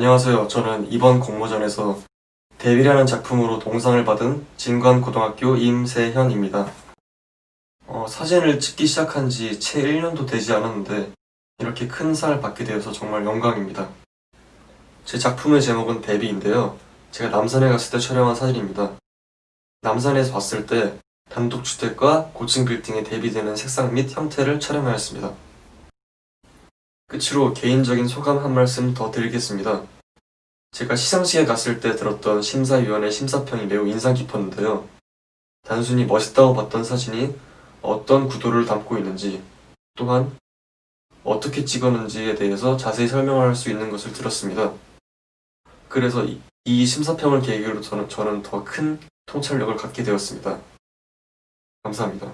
안녕하세요. 저는 이번 공모전에서 데뷔라는 작품으로 동상을 받은 진관고등학교 임세현입니다. 어, 사진을 찍기 시작한 지 채 1년도 되지 않았는데 이렇게 큰 상을 받게 되어서 정말 영광입니다. 제 작품의 제목은 데뷔인데요. 제가 남산에 갔을 때 촬영한 사진입니다. 남산에서 봤을 때 단독주택과 고층 빌딩에 대비되는 색상 및 형태를 촬영하였습니다. 끝으로 개인적인 소감 한 말씀 더 드리겠습니다. 제가 시상식에 갔을 때 들었던 심사위원의 심사평이 매우 인상 깊었는데요. 단순히 멋있다고 봤던 사진이 어떤 구도를 담고 있는지, 또한 어떻게 찍었는지에 대해서 자세히 설명할 수 있는 것을 들었습니다. 그래서 이, 이 심사평을 계기로 저는, 저는 더 큰 통찰력을 갖게 되었습니다. 감사합니다.